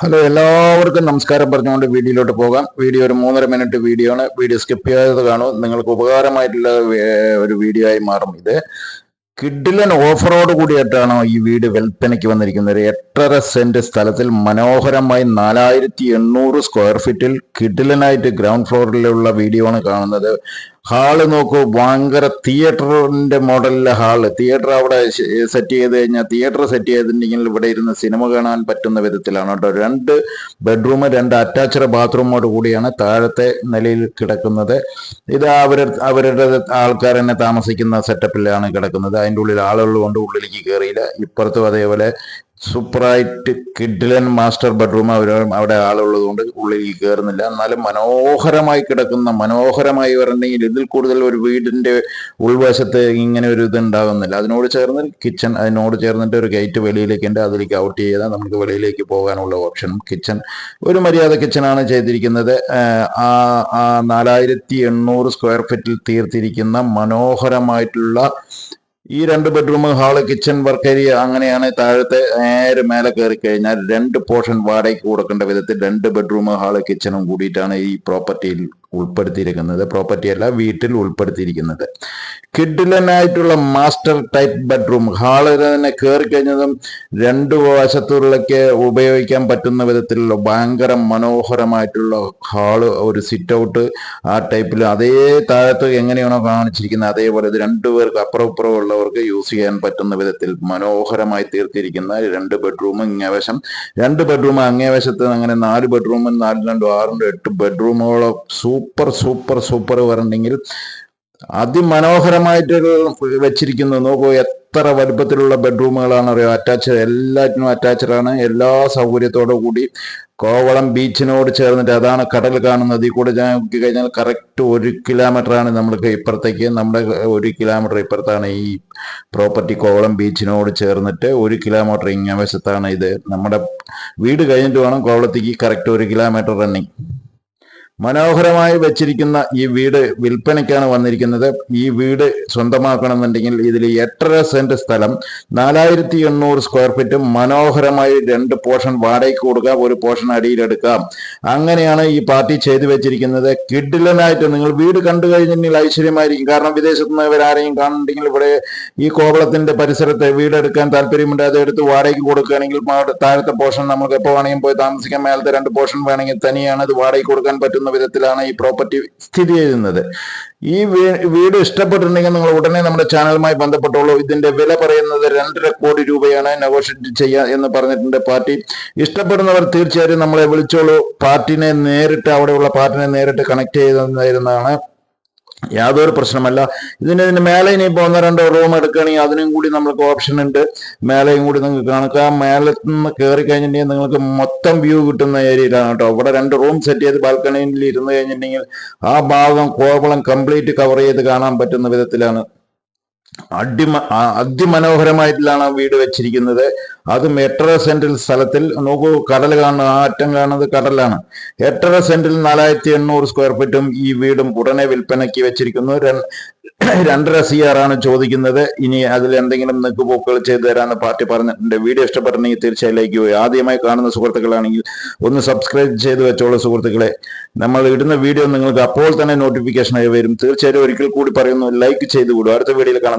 Hello എല്ലാവർക്കും നമസ്കാരം പറഞ്ഞുകൊണ്ട് വീഡിയോയിലോട്ട് പോകാം. വീഡിയോ ഒരു മൂന്നര മിനിറ്റ് വീഡിയോ ആണ്. വീഡിയോ സ്കിപ്പ് ചെയ്യാതെ കാണും. നിങ്ങൾക്ക് ഉപകാരമായിട്ടുള്ള ഒരു വീഡിയോ ആയി മാറും ഇത്. കിഡിലൻ ഓഫറോട് കൂടിയിട്ടാണ് ഈ വീട് വിൽപ്പനയ്ക്ക് വന്നിരിക്കുന്നത്. ഒരു എട്ടര സെന്റ് സ്ഥലത്തിൽ മനോഹരമായി നാലായിരത്തി എണ്ണൂറ് സ്ക്വയർ ഫീറ്റിൽ കിഡിലനായിട്ട് ഗ്രൗണ്ട് ഫ്ലോറിലുള്ള വീഡിയോ ആണ് കാണുന്നത്. ഹാൾ നോക്കൂ ഭയങ്കര തിയേറ്ററിന്റെ മോഡലിലെ ഹാൾ. തിയേറ്റർ അവിടെ സെറ്റ് ചെയ്ത് കഴിഞ്ഞാൽ തിയേറ്റർ സെറ്റ് ചെയ്തിട്ടുണ്ടെങ്കിൽ ഇവിടെ ഇരുന്ന് സിനിമ കാണാൻ പറ്റുന്ന വിധത്തിലാണ് കേട്ടോ. രണ്ട് ബെഡ്റൂം രണ്ട് അറ്റാച്ച്ഡ് ബാത്റൂമോട് കൂടിയാണ് താഴത്തെ നിലയിൽ കിടക്കുന്നത്. ഇത് അവരുടെ ആൾക്കാർ തന്നെ താമസിക്കുന്ന സെറ്റപ്പിലാണ് കിടക്കുന്നത്. അതിന്റെ ഉള്ളിൽ ആളുകൾ കൊണ്ട് ഉള്ളിലേക്ക് കയറിയില്ല. ഇപ്പുറത്തും അതേപോലെ സൂപ്പറായിട്ട് കിഡിലൻ മാസ്റ്റർ ബെഡ്റൂം അവർ അവിടെ ആളുള്ളത് കൊണ്ട് ഉള്ളിൽ കയറുന്നില്ല എന്നാലും മനോഹരമായി കിടക്കുന്ന മനോഹരമായി വരണമെങ്കിൽ ഇതിൽ കൂടുതൽ ഒരു വീടിന്റെ ഉൾവശത്ത് ഇങ്ങനെ ഒരു ഇത് ഉണ്ടാകുന്നില്ല. അതിനോട് ചേർന്ന് കിച്ചൺ അതിനോട് ചേർന്നിട്ട് ഒരു ഗേറ്റ് വെളിയിലേക്ക് ഉണ്ട്. അതിലേക്ക് ഔട്ട് ചെയ്താൽ നമുക്ക് വെളിയിലേക്ക് പോകാനുള്ള ഓപ്ഷൻ കിച്ചൺ ഒരു മര്യാദ കിച്ചണാണ് ചെയ്തിരിക്കുന്നത്. ആ നാലായിരത്തി എണ്ണൂറ് സ്ക്വയർ ഫീറ്റിൽ തീർത്തിരിക്കുന്ന മനോഹരമായിട്ടുള്ള ഈ രണ്ട് bedroom hall kitchen work area അങ്ങനെയാണ് താഴത്തെ നേരെ മേലെ കയറി കഴിഞ്ഞാൽ രണ്ട് പോർഷൻ വാടകയ്ക്ക് കൊടുക്കേണ്ട വിധത്തിൽ രണ്ട് ബെഡ്റൂം ഹാൾ കിച്ചണും കൂടിയിട്ടാണ് ഈ പ്രോപ്പർട്ടിയിൽ ഉൾപ്പെടുത്തിയിരിക്കുന്നത്. പ്രോപ്പർട്ടി അല്ല വീട്ടിൽ ഉൾപ്പെടുത്തിയിരിക്കുന്നത്. കിഡിലനായിട്ടുള്ള മാസ്റ്റർ ടൈപ്പ് ബെഡ്റൂം ഹാൾ തന്നെ കയറി കഴിഞ്ഞതും രണ്ട് വശത്തുള്ളക്ക് ഉപയോഗിക്കാൻ പറ്റുന്ന വിധത്തിലുള്ള ഭയങ്കര മനോഹരമായിട്ടുള്ള ഹാൾ ഒരു സിറ്റ് ഔട്ട് ആ ടൈപ്പിൽ അതേ താഴത്ത് എങ്ങനെയാണോ കാണിച്ചിരിക്കുന്നത് അതേപോലെ ഇത് രണ്ടുപേർക്ക് അപ്പുറം ഇപ്പുറം ഉള്ളവർക്ക് യൂസ് ചെയ്യാൻ പറ്റുന്ന വിധത്തിൽ മനോഹരമായി തീർത്തിരിക്കുന്ന രണ്ട് ബെഡ്റൂം ഇങ്ങേവശം രണ്ട് ബെഡ്റൂം അങ്ങേവശത്ത് അങ്ങനെ നാല് ബെഡ്റൂമും നാല് രണ്ടും ആറും എട്ട് ബെഡ്റൂമുകളോ സൂപ്പർ സൂപ്പർ സൂപ്പർ സൂപ്പർ വരണമെങ്കിൽ അതിമനോഹരമായിട്ട് വെച്ചിരിക്കുന്നത് നോക്കൂ എത്ര വലുപ്പത്തിലുള്ള ബെഡ്റൂമുകളാണ് അറിയോ? അറ്റാച്ച് എല്ലാറ്റിനും അറ്റാച്ച്ഡ് ആണ്. എല്ലാ സൗകര്യത്തോടു കൂടി കോവളം ബീച്ചിനോട് ചേർന്നിട്ട് അതാണ് കടൽ കാണുന്നത്. ഈ കൂടെ ഞാൻ നോക്കി കഴിഞ്ഞാൽ കറക്റ്റ് ഒരു കിലോമീറ്റർ ആണ് നമ്മൾക്ക് ഇപ്പുറത്തേക്ക്. നമ്മുടെ ഒരു കിലോമീറ്റർ ഇപ്പുറത്താണ് ഈ പ്രോപ്പർട്ടി കോവളം ബീച്ചിനോട് ചേർന്നിട്ട് ഒരു കിലോമീറ്റർ ഇങ്ങനെ വശത്താണ് ഇത്. നമ്മുടെ വീട് കഴിഞ്ഞിട്ട് വേണം കോവളത്തേക്ക് കറക്റ്റ് ഒരു കിലോമീറ്റർ റണ്ണിങ് മനോഹരമായി വെച്ചിരിക്കുന്ന ഈ വീട് വിൽപ്പനയ്ക്കാണ് വന്നിരിക്കുന്നത്. ഈ വീട് സ്വന്തമാക്കണമെന്നുണ്ടെങ്കിൽ ഇതിൽ എട്ടര സെന്റ് സ്ഥലം നാലായിരത്തി എണ്ണൂറ് സ്ക്വയർ ഫീറ്റ് മനോഹരമായി രണ്ട് പോർഷൻ വാടകയ്ക്ക് കൊടുക്കാം ഒരു പോർഷൻ അടിയിലെടുക്കാം അങ്ങനെയാണ് ഈ പാർട്ടി ചെയ്തു വെച്ചിരിക്കുന്നത്. കിഡിലനായിട്ട് നിങ്ങൾ വീട് കണ്ടു കഴിഞ്ഞിട്ടുണ്ടെങ്കിൽ ഐശ്വര്യമായിരിക്കും. കാരണം വിദേശത്ത് നിന്ന് ഇവരാരെയും കാണുന്നുണ്ടെങ്കിൽ ഇവിടെ ഈ കോവളത്തിന്റെ പരിസരത്തെ വീടെടുക്കാൻ താല്പര്യമുണ്ട്. അത് എടുത്ത് വാടകയ്ക്ക് കൊടുക്കുകയാണെങ്കിൽ താഴത്തെ പോർഷൻ നമുക്ക് എപ്പോൾ വേണമെങ്കിലും പോയി താമസിക്കാൻ മേലത്തെ രണ്ട് പോർഷൻ വേണമെങ്കിൽ തനിയാണ് അത് വാടകയ്ക്ക് കൊടുക്കാൻ പറ്റുന്ന വിധത്തിലാണ് ഈ പ്രോപ്പർട്ടി സ്ഥിതി ചെയ്യുന്നത്. ഈ വീട് ഇഷ്ടപ്പെട്ടിട്ടുണ്ടെങ്കിൽ നിങ്ങൾ ഉടനെ നമ്മുടെ ചാനലുമായി ബന്ധപ്പെട്ടോളൂ ഇതിന്റെ വില പറയുന്നത് രണ്ടര കോടി രൂപയാണ് നെഗോഷിയേറ്റ് ചെയ്യുക എന്ന് പറഞ്ഞിട്ടുണ്ട് പാർട്ടി. ഇഷ്ടപ്പെടുന്നവർ തീർച്ചയായും നമ്മളെ വിളിച്ചോളൂ. പാർട്ടിനെ നേരിട്ട് അവിടെയുള്ള പാർട്ടിനെ നേരിട്ട് കണക്ട് ചെയ്തതായിരുന്നതാണ് യാതൊരു പ്രശ്നമല്ല. ഇതിന് ഇതിന് മേലെ ഇനിയിപ്പോൾ ഒന്നോ രണ്ടോ റൂം എടുക്കുകയാണെങ്കിൽ അതിനും കൂടി നമുക്ക് ഓപ്ഷൻ ഉണ്ട്. മേലെയും കൂടി നിങ്ങൾക്ക് കാണുക മേലെ നിന്ന് കയറി കഴിഞ്ഞിട്ടുണ്ടെങ്കിൽ നിങ്ങൾക്ക് മൊത്തം വ്യൂ കിട്ടുന്ന ഏരിയയിലാണ് കേട്ടോ. ഇവിടെ രണ്ട് റൂം സെറ്റ് ചെയ്ത് ബാൽക്കണിയിൽ ഇരുന്ന് കഴിഞ്ഞിട്ടുണ്ടെങ്കിൽ ആ ഭാഗം കോവളം കംപ്ലീറ്റ് കവർ ചെയ്ത് കാണാൻ പറ്റുന്ന വിധത്തിലാണ്. അടിമ അതിമനോഹരമായിട്ടാണ് ആ വീട് വെച്ചിരിക്കുന്നത്. അതും എട്ടര സെന്റിൽ സ്ഥലത്തിൽ നോക്കൂ കടൽ കാണുന്നത് ആ അറ്റം കാണുന്നത് കടലാണ്. എട്ടര സെന്റിൽ നാലായിരത്തി എണ്ണൂറ് സ്ക്വയർ ഫീറ്റും ഈ വീടും ഉടനെ വിൽപ്പനയ്ക്ക് വെച്ചിരിക്കുന്നു. രണ്ടര സി ആണ് ചോദിക്കുന്നത്. ഇനി അതിൽ എന്തെങ്കിലും നെക്കുപോക്കുകൾ ചെയ്തു തരാമെന്ന് പാർട്ടി പറഞ്ഞിട്ടുണ്ട്. വീഡിയോ ഇഷ്ടപ്പെട്ടെങ്കിൽ തീർച്ചയായും ലൈക്ക് പോയി ആദ്യമായി കാണുന്ന സുഹൃത്തുക്കളാണെങ്കിൽ ഒന്ന് സബ്സ്ക്രൈബ് ചെയ്ത് വെച്ചോളൂ സുഹൃത്തുക്കളെ. നമ്മൾ ഇടുന്ന വീഡിയോ നിങ്ങൾക്ക് അപ്പോൾ തന്നെ നോട്ടിഫിക്കേഷൻ ആയി വരും. തീർച്ചയായും ഒരിക്കൽ കൂടി പറയുന്നു ലൈക്ക് ചെയ്തു കൂടും അടുത്ത വീഡിയോയിൽ കാണാം.